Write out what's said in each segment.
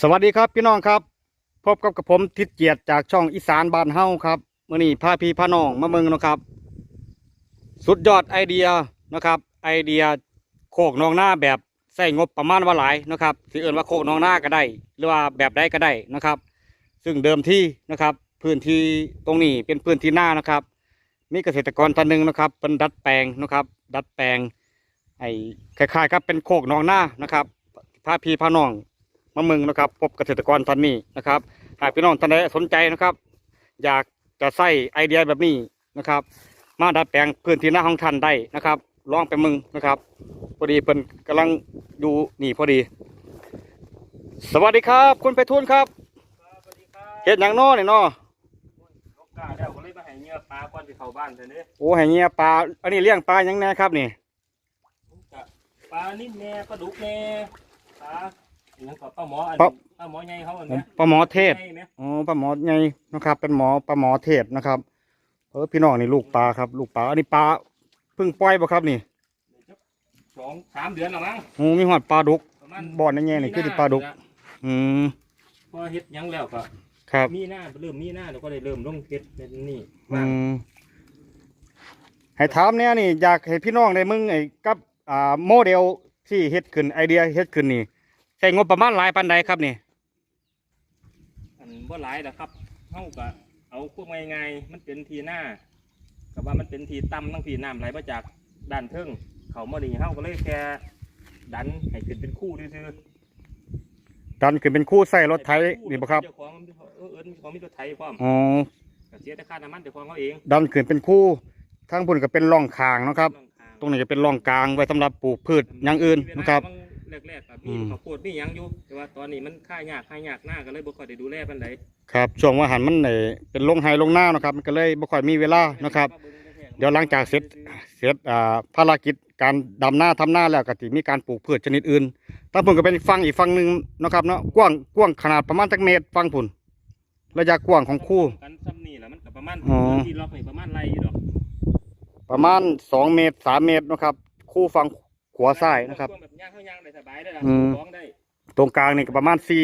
สวัสดีครับพี่น้องครับ พบกับกับผมทิดเกียรติจากช่องอีสานบ้านเฮาครับมื่อนี้พาพี่พาน้องมาเมืองนะครับ สุดยอดไอเดียนะครับ ไอเดียโคกนองหน้าแบบใส่งบประมาณว่าหลายนะครับสิเอื่นว่าโคกนองหน้าก็ได้ หรือว่าแบบใดก็ได้นะครับ ซึ่งเดิมที่นะครับ พื้นที่ตรงนี้เป็นพื้นที่หน้านะครับ มีเกษตรกรท่านหนึ่งนะครับ เป็นดัดแปลงนะครับ ดัดแปลงไอ้คล้ายๆครับเป็นโคกนองหน้านะครับพาพี่พาน้อง มาเมืองนะครับ พบเกษตรกรท่านนี้นะครับ หากพี่น้องท่านใดสนใจนะครับ อยากจะใส่ไอเดียแบบนี้นะครับ มาดัดแปลงพื้นที่หน้าของท่านได้นะครับลองไปเมึงนะครับพอดีเพิ่นกำลังดูนี่พอดี สวัสดีครับ คุณไปทุนครับสวัสดีครับเฮ็ดหยังน้อนี่น้อลกกาแล้วก็เลยมาให้เหงื่อปลาก่อนที่เข้าบ้านเท่านี้โอ้ให้เงียปลาอันนี้เลี้ยงปลาหยังแน่ครับนี่กะปลานิ่มแน่ปลาดุกแน่ปลา อหยังก็ปลาหมออันปลาปลาหมอใหญ่เขาอันผมเนี้ยปลาหมอเทศ ใหญ่ไหมอ๋อปลาหมอใหญ่นะครับ เป็นหมอปลาหมอเทศนะครับ เออพี่น้องนี่ลูกปลาครับ ลูกปลาอันนี้ปลาเพิ่งปล่อยบ่ครับนี่สองสามเดือนแล้วมั้งโอ้มีหอดปลาดุก ประมาณบ่อนแง่ๆนี่คือสิปลาดุก อืมพอเฮ็ดหยังแล้วก็ครับมีหน้าเริ่มมีหน้าแล้วก็ได้เริ่มลงเฮ็ดเป็นนี่อืมให้ถามเนี่ยนี่อยากให้พี่น้องได้มึงไอ้กับอ่าโมเดลที่เฮ็ดขึ้นไอเดียเฮ็ดขึ้นนี่ ใช้งบประมาณหลายปานใดครับนี่อันบ่หลายนะครับเฮาก็เอาพวกง่ายๆมันเป็นทีหน้าก็ว่ามันเป็นทีต่ำทั้งทีน้ำไหลมาจากด้านเทิงเขามานี่เฮาก็เลยแค่ดันให้ขึ้นเป็นคู่ซื่อๆดันขึ้นเป็นคู่ใส่รถไถนี่บ่ครับเจ้าของเออเอิญของมีรถไถพร้อมอ๋อก็เสียแต่ค่าน้ำมันเจ้าของเขาเองดันขึ้นเป็นคู่ทั้งพุ่นก็เป็นร่องคางเนาะครับองทางตรงนี้ก็เป็นร่องกลางไว้สำหรับปลูกพืชอย่างอื่นนะครับ แรกๆกับอืมีมข้าวโพดมีหยังอยู่แต่ว่าตอนนี้มันค่ายากค่ายากหน้าก็เลยบ่ค่อยได้ดูแลปานใดครับช่วงว่าหันมันไอ้เป็นลงไฮลงหน้าเนาะครับมันก็เลยบ่ค่อยมีเวลานะครับ เดี๋ยวหลังจากเสร็จเสร็จอ่าภารกิจการดำหน้าทำหน้าแล้วก็สิมีการปลูกพืชชนิดอื่นตั้งพุ่นก็เป็นฟังอีกฝั่งหนึ่งเนาะครับเนาะกว้างกว้างขนาดประมาณจักเมตรฟังพุ่นระยะกว้างของคู่ กันซ้ำนี่แหละมันก็ประมาณอ๋อที่ล็อกนี่ประมาณไรอยู่ดอกประมาณสองเมตรสามเมตรเนาะครับคู่ฝั่ง ขวาซ้ายนะครับช่วงแบบย่างเข้าย่างได้สบายได้ล่ะอืม ร้องได้ตรงกลางนี่ก็ประมาณสี่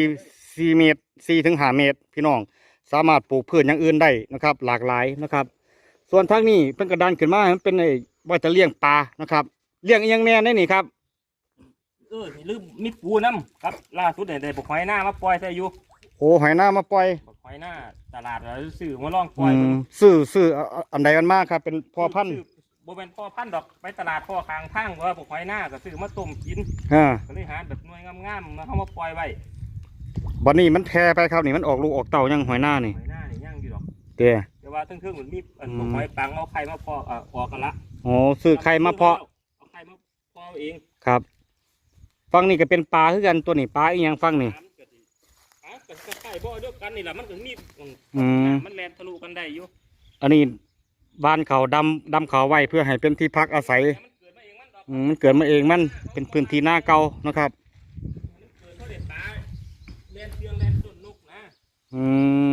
สี่เมตรสี่ถึงห้าเมตร พี่น้อง สามารถปลูกพืชอย่างอื่นได้นะครับ หลากหลายนะครับ ส่วนทางนี้เป็นกระดานขึ้นมาให้มันเป็นไอ้ว่าจะเลี้ยงปลานะครับเลี้ยงอหยังแน่ได้นี่ครับ เออนี่ลืมมีปูน้ำครับ ล่าสุดได้ได้ปกหอยหน้ามาปล่อยใส่อยู่โอ้หอยหน้ามาปล่อยปกหอยหน้าตลาดเราซื้อมาลองปอืล่อยมเบิ่งซื้อซื้อเอาเอาอันใดอันมากครับ เป็นพ่อพันธุ์ ซื้ บ่เป็นพ่อพันธุ์ดอกไปตลาดพ่อคางทางว่าปกหอยหน้าก็ซื้อมาต้มกินอ่าก็เลยหาแบบหน่วยงามๆมาเข้ามาปล่อยไว้บัดนี้มันแพร่ไปครับนี่มันออกลูกออกเต่ายังหอยหน้านี่หอยหน้านี่ย่างอยู่ดอกเด้อแต่ว่าทั้งเครื่องมันมีอันอืมปกหอยปังเอาไข่มาพอกเอ่อพอกันละโอ้ซื้อไข่มาเพาะเอาไข่มาเพาะเองครับฟังนี่ก็เป็นปลาคือกันตัวนี้ปลาอีหยังฟังนี่น้ำก็สิอะก็ก็ไข่บ่อเดียวกันนี่แหละมันถึงมีอืมมันแล่นทะลุกันได้อยู่อันนี้ บ้านเขาดำดำเขาไว้เพื่อให้เป็นที่พักอาศัยแต่มันเกิดมาเองมันดอกอืมมันเกิดมาเองมันเป็นพื้นที่หน้าเก่านะครับมันเกิดเพราะเด็ดปลาแล่นเพียงแล่นต้นนกนะอืม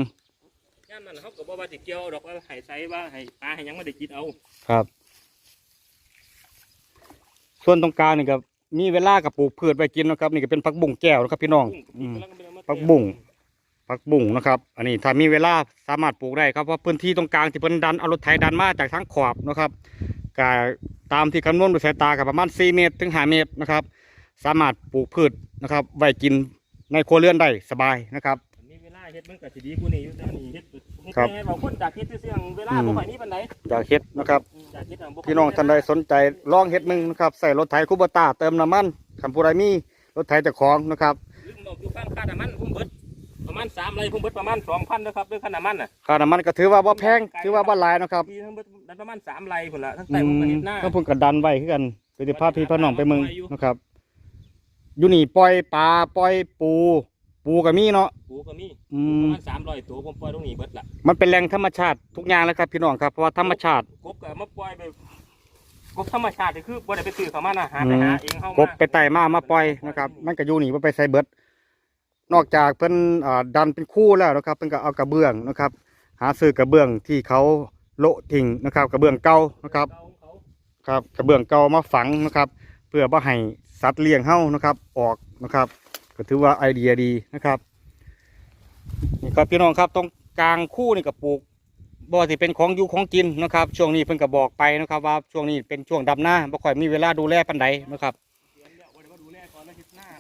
ย่านนั้นเขาก็บอกว่าสิเกี่ยวดอกว่าให้ใส่ว่าให้ปลาให้หยังไม่ได้กินเอา ครับ ส่วนตรงกลางนี่ก็มีเวลากับปลูกพืชไว้กินนะครับ นี่ก็เป็นผักบุ้งแก้วนะครับพี่น้อง อืมผักบุ้ง ผักบุ้งนะครับ อันนี้ถ้ามีเวลาสามารถปลูกได้ครับเพราะพื้นที่ตรงกลางที่เพิ่นดันเอารถไถดันมาจากทั้งขอบนะครับก็ตามที่คำนวณด้วยสายตากับประมาณ 4 เมตรถึง 5 เมตรนะครับ สามารถปลูกพืชนะครับไว้กินในครัวเรือนได้สบายนะครับมีเวลาเฮ็ดมันก็สิดีกว่านี้อยู่แต่อันนี่เฮ็ดเฮ็ดครับแน่บอกคนจากเฮ็ดเสียงเวลาอืมบ่ค่อยมีปานใดอยากเฮ็ดนะครับจากเฮ็ดะบ่ค่ยพี่น้องท่านใดสนใจลองเฮ็ดมึงนะครับใส่รถไถคูเบต้าเติมน้ำมันคันผู้ใดมีรถไถเจ้าของนะครับลืมบอกอยู่ข้างค่าน้ำมันผมเบิด ประมาณ3ไร่ผมเบิดประมาณ2,000นะครับเรื่องค่าน้ำมันน่ะค่าน้ำมันก็ถือว่าบ่แพงถือว่าบ่หลายนะครับพี่ทั้งเบิดได้ประมาณ3ไร่พุ่นล่ะทั้งอืใต้ผมก็มเฮ็ดหน้าก็พุ่นกระดันไว้คือกันไปฏิภาพพี่พี่น้องไปเมืองนะครับอยู่นี่ปล่อยปลาปล่อยปู ปูก็มีเนาะปูก็มีอืปมระมาณ300ตัวผมปล่อยตรงนี้เบิดล่ะมันเป็นแหล่งธรรมชาติทุกอย่างแล้วครับพี่น้องครับเพราะว่าธรรมชาติกบก็เอามาปล่อยไปกบธรรมชาตินี่คือบ่ได้ไปซื้อเขามานะหาไปอืมหาเองเฮากบไปไต่มามาปล่อยนะครับ มันก็อยู่นี่บ่ไปใส่เบิด นอกจากเพิ่นดันเป็นคู่แล้วนะครับเพิ่นก็เอากระเบื้องนะครับ หาซื้อกระเบื้องที่เขาโละทิ้งนะครับ กระเบื้องเก่านะครับเก่าของเขาครับกระเบื้องเก่ามาฝังนะครับ เพื่อบ่ให้สัตว์เลี้ยงเฮานะครับ ออกนะครับ ก็ถือว่าไอเดียดีนะครับนี่ครับพี่น้องครับตรงกลางคู่นี่ก็ปลูกบ่ที่เป็นของอยู่ของกินนะครับ ช่วงนี้เพิ่นก็บอกไปนะครับ ว่าช่วงนี้เป็นช่วงดำหน้าบ่ค่อยมีเวลาดูแลปานใดนะครับ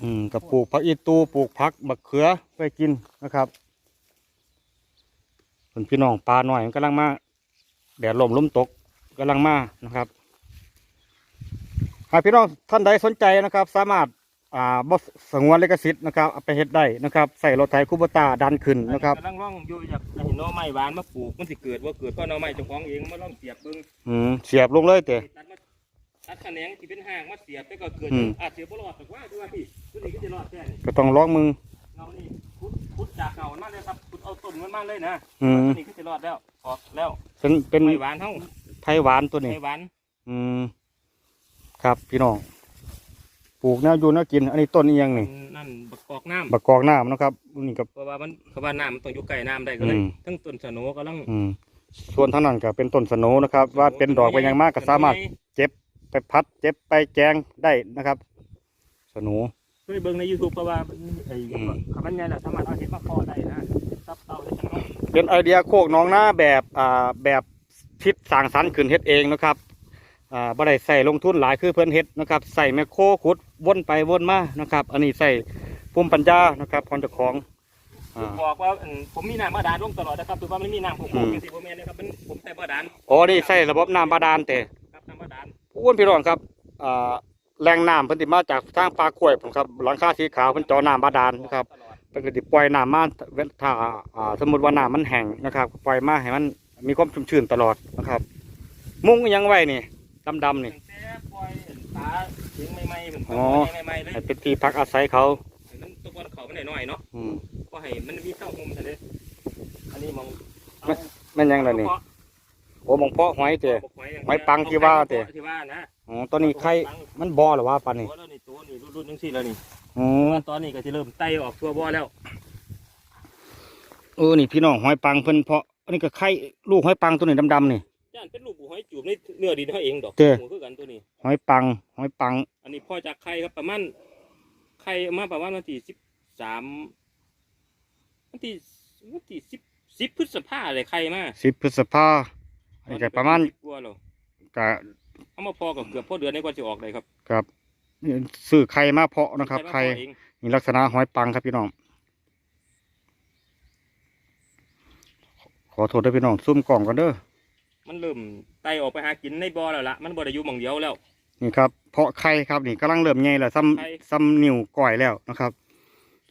อืมก็ปลูกผักอีตูปลูกผักบักเขือไว้กินนะครับส่วนพี่น้องปลาหน่อยมันกำลังมาแดดลมลมตกกำลังมานะครับหากพี่น้องท่านใดสนใจนะครับ สามารถอ่าบสงวนลิขสิทธิ์นะครับเอาไปเฮ็ดได้นะครับใส่รถไถคูโบตาดันขึ้นนะครับกำลังร่องอยู่อยากจะเห็นหน่อไม้หวานมาปลูกมันสิเกิดว่าเกิดเพราะหน่อไม้เจ้าของเองมาล่องเสียบเบิ่งอืมเสียบลงเลยเตะตัดมา ตัดแขนงที่เป็นหางมาเสียบแต่ก็เกิดอืม อาจเสียบ่รอดแต่ว่าคือว่าพี่ตัวนี้ก็จะรอดแค่นี้ก็ต้องลองมึง เงานี่ขุดขุดจากเงามาเลยครับขุดเอาต้นมันมาเลยนะอืมตัวนี้ก็จะรอดแล้วออกแล้วเป็นเป็นไม้หวานเฮาไผ่หวานตัวนี้ ไม้หวานอืม ครับพี่น้อง ปลูกแนวอยู่แนวกิน อันนี้ต้นอีหยังนี่ นั่นบักกอกน้ำบักกอกน้ำนะครับนี่กับ เพราะว่ามันเพราะว่าน้ำมันต้องอยู่ใกล้น้ำได้ก็เลยอืม ทั้งต้นสโหนกำลังอืม ส่วนทางนั้นก็เป็นต้นสโหนนะครับ ว่าเป็นดอกไปยังมากก็สามารถเจ็บ ไปพัดเจ็บไปแจงได้นะครับสโหนเคยเบิ่งใน YouTube เพราะว่ามันไอ้อืมคำบรรยายน่ะสามารถเอาเห็ดมาเพอได้นะซับเตาได้จังเนาะเป็นไอเดียโคกหน้องหน้าแบบอ่าแบบทิศสร้างสรรค์ขึ้นเฮ็ดเองนะครับอ่าบ่ได้ใส่ลงทุนหลายคือเพิ่นเฮ็ดนะครับใส่แมคโครขุดวนไปวนมานะครับ อันนี้ใส่ภูมิปัญญานะครับของเจ้าของอ่าบอกว่าอืมผมมีน้ำบาดาลลงตลอดนะครับถือว่ามันมีน้ำผมอืมจังซี่บ่แม่นนะครับมันผมใส่บาดาลอ๋อนี่ใส่ระบบน้ำบาดาลแต่ครับน้ำบาดาล อ้วนพี่น้องครับอ่าแหล่งน้ำเพิ่นสิมาจากทางปลาข่วยผมครับหลังคาสีขาวเพิ่นเจอน้ำบาดาลนะครับตลอดเพิ่นก็สิปล่อยน้ำมาเว้นถ้าอ่าสมมุติว่าน้ำมันแห้งนะครับปล่อยมาให้มันมีความชุ่มชื้นตลอดนะครับ มุ้งอิหยังไว้นี่ดำๆนี่ตั้งแต่ปล่อยปลาเลี้ยงใหม่ๆผมอ๋อปล่อยใหม่ๆเลยให้เป็นที่พักอาศัยเขามันตัวก้อนเขามันหน่อยๆเนาะอืมก็ให้มันมีเต้าหุมซะเด้อันนี้มองแม่นยังล่ะนี่ โอ้หมองเพาะหอยเตะ หอยปังที่ว่าเตะ ที่ว่านะอ๋อตอนนี้ไข่มันบ่หรือว่าปานนี้โอ้แล้วนี่ตัวนี่รุ่นๆจังซี่แล้วนี่อ๋อตอนนี้ก็สิเริ่มไต่ออกตัวบ่อแล้วเออนี่พี่น้องหอยปังเพิ่นเพาะอันนี้ก็ไข่ลูกหอยปังตัวนี้ดำๆนี่ ย่านเป็นลูกปูหอยจูบในเนื้อดินเขาเองดอกเจ้ หมูคือกันตัวนี้ หอยปังหอยปัง อันนี้พ่อจากไข่ครับประมาณไข่มาประมาณวันที่สิบสามวันที่วันที่สิบสิบพฤษภาเลยไข่มา10พฤษภา อันนี้ก็ประมาณสิบกว่าแล้วก็เอามาพอกับเกือบพอเดือนในกว่าจะออกเลยครับครับซื้อไข่มาเพาะนะครับมาไข่เพาะเองนี่ลักษณะหอยปังครับพี่น้อง ขอโทษด้วยพี่น้องซุ่มกล่องกันเด้อมันเริ่มไต่ออกไปหากินในบ่อแล้วละมันบ่ได้อยู่หม่องเดียวแล้ว นี่ครับเพาะไข่ครับนี่กำลังเริ่มใหญ่แล้วซ้ไข่ำซ้ำนิ้วก้อยแล้วนะครับ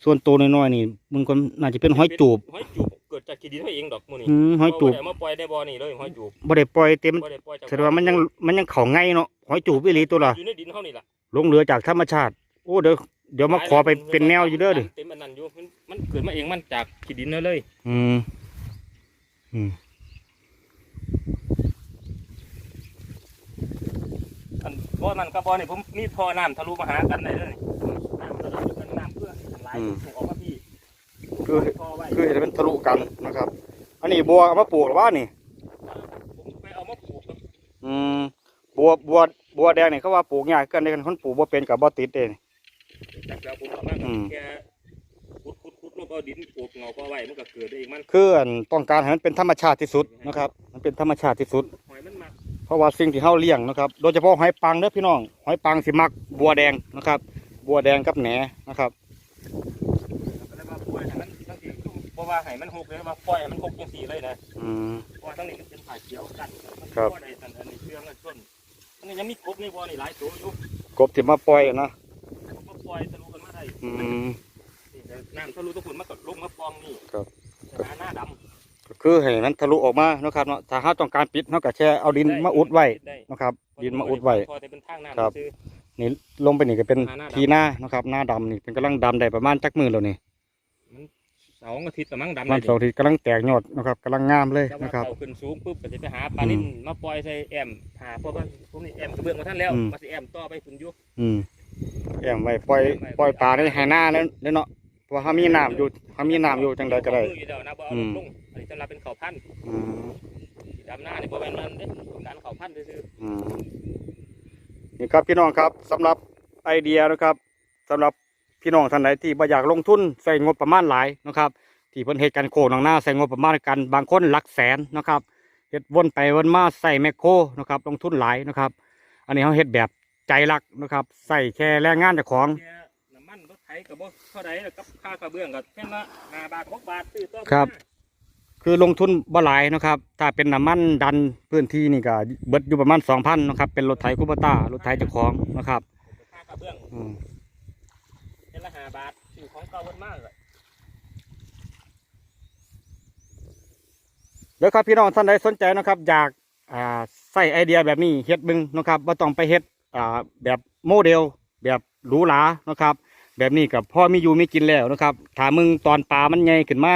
ส่วนตัวน้อยๆนี่มันก็น่าจะเป็นหอยจูบ หอยจูบเกิดจากขี้ดินเขาเองดอกหมูนี่อืมหอยจูบบ่ได้เอามาปล่อยในบ่อนี่เลยหอยจูบบ่ได้ปล่อยเต็มบ่ได้ปล่อยจากแสดงว่ามันยังมันยังเข่าง่ายเนาะหอยจูบวิลีตัวละอยู่ในดินเขานี่ล่ะลงเรือจากธรรมชาติ โอ้เดี๋ยวเดี๋ยวมาขอไปเป็นแนวอยู่เด้อดิเต็มอันนั้นอยู่มันมันเกิดมาเองมันจากขี้ดินนั่นเลย อืมอืมอันบ่อนั้นกับบ่อนี่ผมมีท่อน้ำทะลุมาหากันได้เลยน้ำทะลุกันน้ำเพื่อไหลถูกออกมาพี่คือท่อไว้คือเห็นมันทะลุกันนะครับ อันนี้บัวเอามาปลูกหรือว่านี่ผมไปเอามาปลูกครับอืมบัวบัวบัวแดงนี่เขาว่าปลูกยากเกันในกันคนปลูกบัวเป็นกับบัวติดเองจากแล้วผมเอามาอืมแค่ขุดขุดขุดแล้วก็ดินปลูกเงาก็ไว้มันก็เกิดเองมันคืออันต้องการให้มันเป็นธรรมชาติที่สุดนะครับ มันเป็นธรรมชาติที่สุดหอยมันมักเพราะว่าสิ่งที่เฮาเลี้ยงนะครับ โดยเฉพาะหอยปังเด้อพี่น้องหอยปังสิมักบัวแดงนะครับ บัวแดงกับแหนนะครับ ก็เลยว่าปล่อยให้มันทั้งสี่เพราะว่าให้มันหกเลยว่าปล่อยให้มันหกจังสี่เลยนะอืม เพราะว่าทั้งนี้มันเป็นผ่าเขียวกันมันครับบ่ได้อันอันนี้เครื่องกันต้นอันนี้ยังมีกบในบ่อนี่หลายตัวอยู่กบที่มาปล่อยนะผมก็ปล่อยทะลุกันมาได้อืม นี่เดี๋ยวน้ำทะลุตะปุ่นมากับลงมาปองนี่ครับหาหน้าดก็คือให้มันทะลุออกมานะครับเนาะถ้าเฮาต้องการปิดเฮาก็แค่เอาดินำมาอุดไว้ด้นะครับ ดินมาอุดไว้ พอแต่เป็นทางน้ำครับ ซื้อ นี่ลงไปนี่ก็เป็นหาหน้าดำ ทีหน้านะครับ หน้าดำนี่เป็นกำลังดำได้ประมาณจักมือแล้วนี่สองอาทิตย์ละมั้งดำประมันสองทีกำลังแตกยอดนะครับกำลังงามเลยแต่ว่านะครับ เขาขึ้นสูงปุ๊บก็จะไปหาปลานิ่นอืมมาปล่อยใส่แอมหาเพราะว่าผมนี่แอมกระเบื้องมาท่านแล้วอืม มาสิแอมต่อไปคุณยุ อืมแอมไว้ปล่อยปล่อยปลาในไหหน้าแล้วแล้วเนาะเพราะว่าเฮามีน้ำอยู่เฮามีน้ำอยู่จังใดก็ได้มืออยู่แล้วนะบ่เอาอืม ลงอันนี้สำหรับเป็นเขาพันธุ์อืมดำหน้านี่บ่แม่นมันเด้การเขาพันธุ์ซื่ออืม นี่ครับพี่น้องครับสำหรับไอเดียนะครับสำหรับพี่น้องท่านใดที่บ่อยากลงทุนใส่งบประมาณหลายนะครับ ที่เพิ่นเฮ็ดกันโคกหนองนาใส่งบประมาณกันบางคนหลักแสนนะครับเฮ็ดวนไปวนมาใส่แมคโครนะครับลงทุนหลายนะครับ อันนี้เขาเฮ็ดแบบใจรักนะครับใส่แค่แรงงานเจ้าของแค่น้ำมันรถไถกับบ่เท่าใดแล้วกับค่ากระเบื้องก็แค่ละห้าบาทหกบาทซื้อต่อครับ คือลงทุนบ่หลายนะครับ ถ้าเป็นน้ำมันดันพื้นที่นี่ก็เบิดอยู่ประมาณ2,000นะครับ เป็นรถไถคูปต้ารถไถเจ้าของนะครับค่ากระเบื้องอืมแค่ละห้าบาทซื้อของเก่าเพิ่นมากเลยเดี๋ยวครับพี่น้องท่านใดสนใจนะครับ อยากอ่าใส่ไอเดียแบบนี้เฮ็ดบึงนะครับว่าต้องไปเฮ็ดอ่าแบบโมเดล แบบหรูหรานะครับ แบบนี้กับพ่อมีอยู่มีกินแล้วนะครับถ้ามึงตอนปลามันใหญ่ขึ้นมา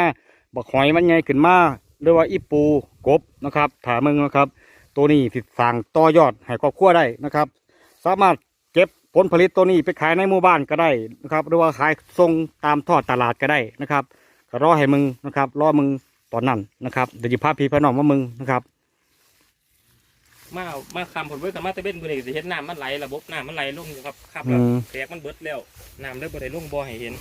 บักหอยมันใหญ่ขึ้นมาหรือว่าอีปูกบนะครับถ้ามึงนะครับ ตัวนี้สิสั่งต่อยอดให้ครอบครัวได้นะครับ สามารถเก็บผลผลิตตัวนี้ไปขายในหมู่บ้านก็ได้นะครับ หรือว่าขายส่งตามทอดตลาดก็ได้นะครับก็รอให้มึงนะครับ รอมึงตอนนั้นนะครับเดี๋ยวจะพาพี่พาน้องมามึงนะครับ มาเอามาคำผลเว้ยกับมาแตะเบ็นเพื่อนสิเห็นน้ำมันไหลระบบน้ำมันไหลลงอยู่ครับครับอืม แตกมันเบิดแล้วน้ำเลยบ่ได้ลงบ่อให้เห็น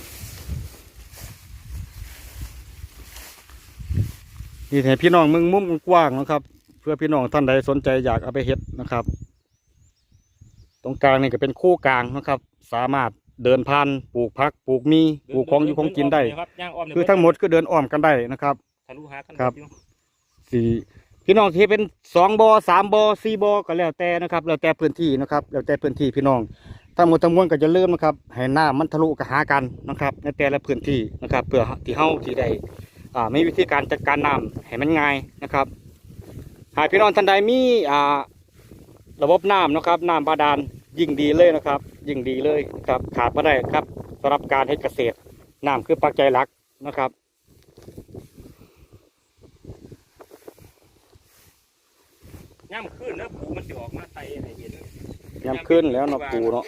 นี่ให้พี่น้องมึงมุมกว้างนะครับ เพื่อพี่น้องท่านใดสนใจอยากเอาไปเฮ็ดนะครับ ตรงกลางนี่ก็เป็นคู่กลางนะครับ สามารถเดินผ่านปลูกพักปลูกมีปลูกของอยู่ของกินได้ คือทั้งหมดคือเดินอ้อมกันได้นะครับทะลุหากันครับสี่พี่น้องที่เป็นสองบอสามบอสี่บอก็แล้วแต่นะครับ แล้วแต่พื้นที่นะครับ แล้วแต่พื้นที่พี่น้องทั้งหมดทั้งมวลก็จะเริ่มนะครับให้น้ำมันทะลุกับหากันนะครับ ในแต่ละพื้นที่นะครับ เพื่อที่เฮ้าที่ใด มีวิธีการจัดการน้ำให้มันง่ายนะครับ หากพี่น้องท่านใดมีอ่าระบบน้ำนะครับน้ำบาดาลยิ่งดีเลยนะครับ ยิ่งดีเลยครับขาดไม่ได้ครับสำหรับการเฮ็ดเกษตรน้ำคือปัจจัยหลักนะครับย่ำขึ้นแล้วปูมันจะออกมาไตให้เห็นยามขึ้นแล้วเนาะปูเนาะ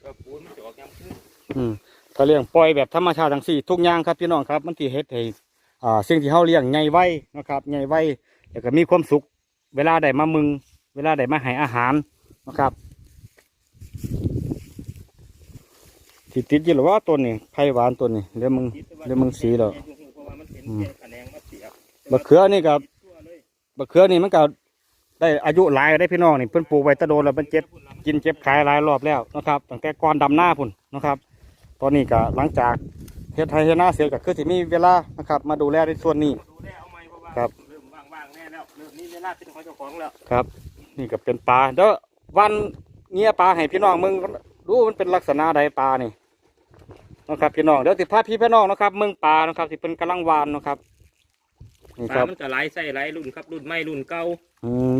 เออปูมันจะออกย่ำขึ้นอืม ถ้าเลี้ยงปล่อยแบบธรรมชาติทั้งสี่ทุกอย่างครับพี่น้องครับ มันที่เฮ็ดให้อ่าสิ่งที่เฮาเลี้ยงใหญ่ไว้นะครับใหญ่ไว้แล้วก็มีความสุข เวลาได้มามึง เวลาได้มาให้อาหารนะครับที่ติดยู่หรือว่าตัวนี้ไผ่หวานตัวนี้เดี๋ยวมึงเดี๋ยวมึงสีหรอเพราะว่ามันเป็นอืมแค่แขนงมาเสียบมะเขือนี่ก็ทั่วเลยบะเขือนี่มันก็ได้อายุหลายได้พี่น้องนี่เพิ่นปลูกไว้ตะโดนแล้วมันเจ็บกินเจ็บขายหลายรอบแล้วนะครับตั้งแต่ก่อนดำหน้าพุ่นนะครับ ตอนนี้ก็หลังจากเฮ็ดไทยเฮ็ดหน้าเสร็จก็คือสิมีเวลานะครับ มาดูแลในส่วนนี้ ดูแลเอาไหมเพราะว่าครับ เริ่มว่างๆแน่แล้วเริ่มนี้เวลาเป็นของเจ้าของแล้วครับ นี่ก็เป็นปลาเด้อวันเงี้ยปลาให้พี่น้องมึงดูมันเป็นลักษณะใดปลานี่นะครับพี่น้องเดี๋ยวสิพาพี่พี่น้องนะครับเมืองปลานะครับที่เป็นกำลังวานนะครับนี่ปคลารับมันก็หลายไส้หลายรุ่นครับรุ่นใหม่รุ่นเก่าอืม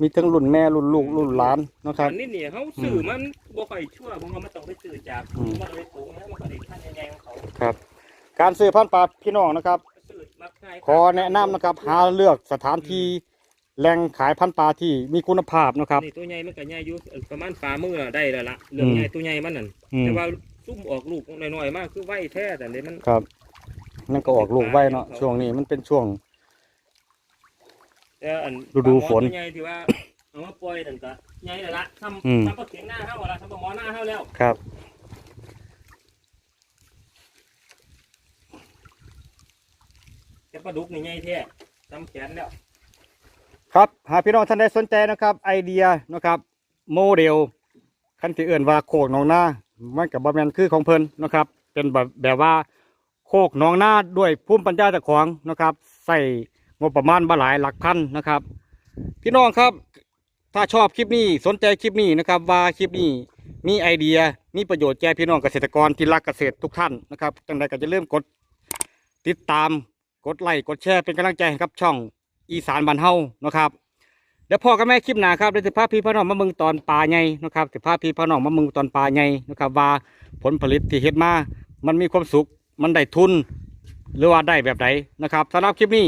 มีทั้งรุ่นแม่รุ่นลูกรุ่นหลานนะครับ อันนี้เนี่ยเขาสื่อมันบ่ค่อยชั่วผมว่ามันต้องไปสื่อจากอืม มันไปปลูกแล้วมันก็ได้ขั้นใหญ่ๆของเขาครับ การซื้อพันธุ์ปลาพี่น้องนะครับ สื่อมักง่ายขอแนะนำนะครับหาเลือกสถานที่แหล่งขายพันธุ์ปลาที่มีคุณภาพนะครับ นี่ตัวใหญ่มันก็ใหญ่อยู่ประมาณฝ่ามือน่ะได้แล้วล่ะเรื่องอืมใหญ่ตัวใหญ่มันนั่นอืมแต่ว่าซุ่มออกลูกน้อยๆมากคือไว้แท้แต่เนี่ยมัน ครับนั่นก็ออกลูกไว้เนาะช่วงนี้มันเป็นช่วง แต่อันฤดูฝนปลาหมอตัวใหญ่ที่ว่าเอามาปล่อยนั่นก็ใหญ่แล้วละทอืมำทำปลาเข็งหน้าเฮาละทำปลาหมอหน้าเฮาแล้วครับ แต่ปลาดุกนี่ใหญ่แท้ทำแขนแล้ว ครับ หากพี่น้องท่านใดสนใจนะครับ ไอเดียนะครับ โมเดลคันที่เอื่นว่าโคกหนองนามันกับบะแมนคือของเพิ่นนะครับ เป็นแบบแบบว่าโคกหนองนาด้วยภูมิปัญญาเจ้าของนะครับใส่ งบประมาณบ่หลายหลักพันนะครับ พี่น้องครับ ถ้าชอบคลิปนี้สนใจคลิปนี้นะครับ ว่าคลิปนี้มีไอเดียมีประโยชน์แก่พี่น้องเกษตรกรที่รักเกษตรทุกท่านนะครับจังใดก็จะเริ่มกดติดตามกดไลค์กดแชร์เป็นกำลังใจให้กับช่องอีสานบ้านเฮานะครับเดี๋ยวพ่อกับแม่คลิปหนาครับเดี๋ยวสิพาพี่พ่อน้องมาเมืองตอนปลาใหญ่นะครับสิพาพี่พ่อน้องมาเมืองตอนปลาใหญ่นะครับ ว่าผลผลิตที่เฮ็ดมา มันมีความสุขมันได้ทุน หรือว่าได้แบบไหนนะครับสำหรับคลิปนี้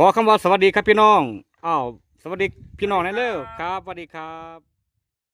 ขอคำว่าสวัสดีครับพี่น้อง อ้าว สวัสดีพี่น้องนั่นเลยครับ สวัสดีครับ